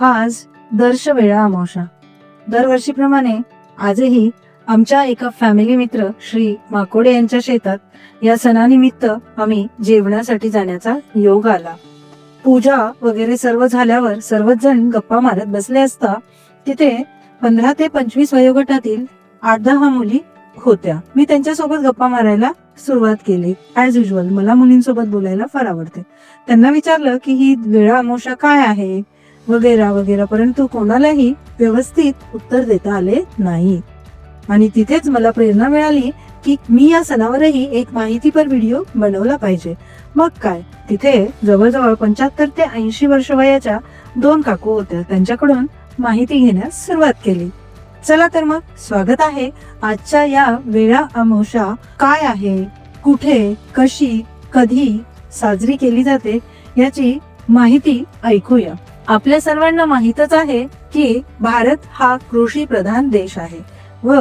आज दर्शवेळा अमावशा दरवर्षीप्रमाणे आजही आमच्या एका फॅमिली मित्र श्री माकोडे यांच्या शेतात या सणानिमित्त आम्ही जेवणासाठी जाण्याचा योग आला. पूजा वगैरे सर्व झाल्यावर सर्वच जण गप्पा मारत बसले असता तिथे पंधरा ते पंचवीस वयोगटातील आठ दहा मुली होत्या. मी त्यांच्यासोबत गप्पा मारायला सुरुवात केली. ऍज युजल मला मुलींसोबत बोलायला फार आवडते. त्यांना विचारलं की ही वेळा अमावस्या काय आहे? वगैरे वगैरे. परंतु कोणालाही व्यवस्थित उत्तर देता आले नाही. आणि तिथेच मला प्रेरणा मिळाली की मी या सणावरही एक माहितीपर व्हिडिओ बनवला पाहिजे. मग काय? तिथे जवळजवळ पंच्याहत्तर ते ऐंशी वर्ष वयाच्या दोन काकू होत्या. त्यांच्याकडून माहिती घेण्यास सुरुवात केली. चला तर मग स्वागत आहे आजच्या या वेळा अमावशा काय आहे? कुठे? कशी? कधी साजरी केली जाते? याची माहिती ऐकूया. आपल्या सर्वांना माहीतच आहे की भारत हा कृषी प्रधान देश आहे व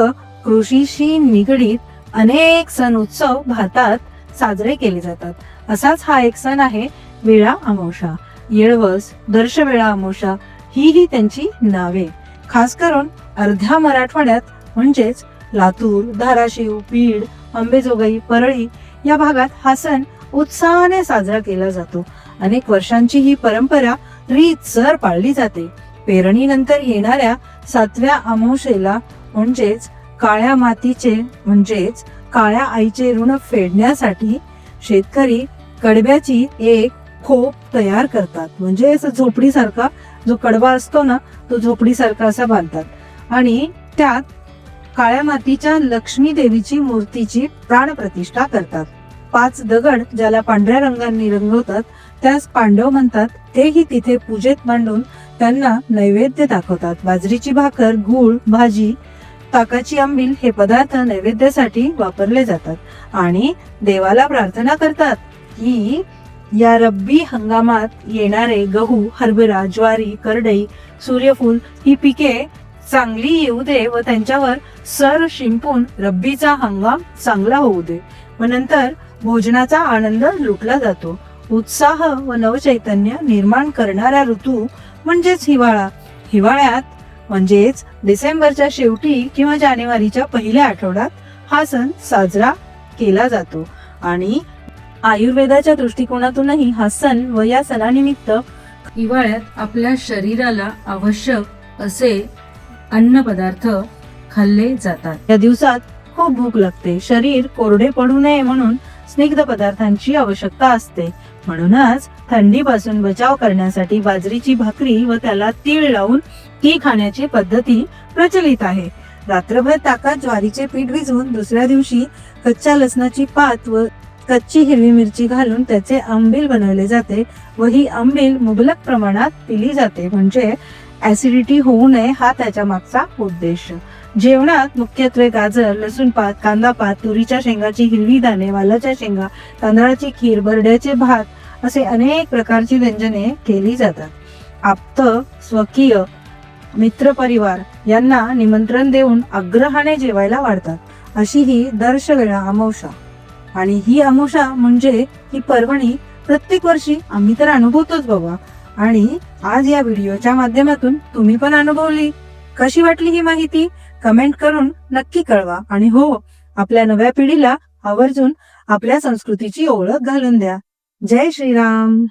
कृषीशी निगडीत अनेक सण उत्सव भारतात साजरे केले जातात. असाच हा एक सण आहे वेळा अमावस्या. येळवस दर्शवेळा अमावस्या ही ही त्यांची नावे. खास करून अर्ध्या मराठवाड्यात म्हणजेच लातूर धाराशिव बीड अंबेजोगाई परळी या भागात हा सण उत्साहाने साजरा केला जातो. अनेक वर्षांची ही परंपरा रीतसर पाळली जाते पेरणीनंतर येणाऱ्या सातव्या अमावशेला म्हणजेच काळ्या मातीचे म्हणजेच काळ्या आईचे ऋण फेडण्यासाठी शेतकरी कडब्याची एक खोप तयार करतात. म्हणजे असं झोपडीसारखा जो कडबा असतो ना तो झोपडीसारखा असा बांधतात. आणि त्यात काळ्या मातीच्या लक्ष्मी देवीची मूर्तीची प्राणप्रतिष्ठा करतात. पाच दगड ज्याला पांढऱ्या रंगांनी रंगवतात त्यास पांडव म्हणतात. तेही तिथे पूजेत मांडून त्यांना नैवेद्य दाखवतात. बाजरीची भाकर गूळ भाजी ताकाची आंबील हे पदार्थ नैवेद्यासाठी वापरले जातात आणि देवाला प्रार्थना करतात की या रब्बी हंगामात येणारे गहू हरभरा ज्वारी करडई सूर्यफूल ही पिके चांगली येऊ दे व त्यांच्यावर सर शिंपून रब्बीचा हंगाम चांगला होऊ दे. व नंतर भोजनाचा आनंद लुटला जातो. उत्साह व नवचैतन्य निर्माण करणारा ऋतू म्हणजेच हिवाळा. हिवाळ्यात म्हणजेच डिसेंबरच्या शेवटी किंवा जानेवारीच्या पहिल्या आठवड्यात हा सण साजरा केला जातो. आणि आयुर्वेदाच्या दृष्टिकोनातूनही हा सण व या सणानिमित्त हिवाळ्यात आपल्या शरीराला आवश्यक असे अन्न पदार्थ खाल्ले जातात. या दिवसात खूप भूक लागते. शरीर कोरडे पडू नये म्हणून स्निग्ध पदार्थांची आवश्यकता असते. म्हणूनच थंडीपासून बचाव करण्यासाठी बाजरीची भाकरी व त्याला तीळ लावून ती खाण्याची पद्धती प्रचलित आहे. रात्रभर ताकात ज्वारीचे पीठ भिजवून दुसऱ्या दिवशी कच्च्या लसणाची पात व कच्ची हिरवी मिरची घालून त्याचे आंबील बनवले जाते व ही आंबील मुबलक प्रमाणात पिली जाते. म्हणजे ऍसिडिटी होऊ नये हा त्याच्या मागचा उद्देश. जेवणात मुख्यत्वे गाजर लसूण पात कांदा पात तुरीच्या शेंगाची हिरवी दाणे वालाच्या शेंगा तांदळाची खीर बरड्याचे भात असे अनेक प्रकारची व्यंजने केली जातात. आप्त स्वकीय मित्रपरिवार यांना निमंत्रण देऊन आग्रहाने जेवायला वाढतात. अशी ही दर्शवेळा अमावशा आणि ही अमावशा म्हणजे ही पर्वणी प्रत्येक वर्षी आम्ही तर अनुभवतोच बाबा. आणि आज या व्हिडिओच्या माध्यमातून तुम्ही पण अनुभवली. कशी वाटली ही माहिती? कमेंट करून नक्की कळवा आणि हो आपल्या नव्या पिढीला आवर्जून आपल्या संस्कृतीची ओळख घालून द्या. जय श्रीराम.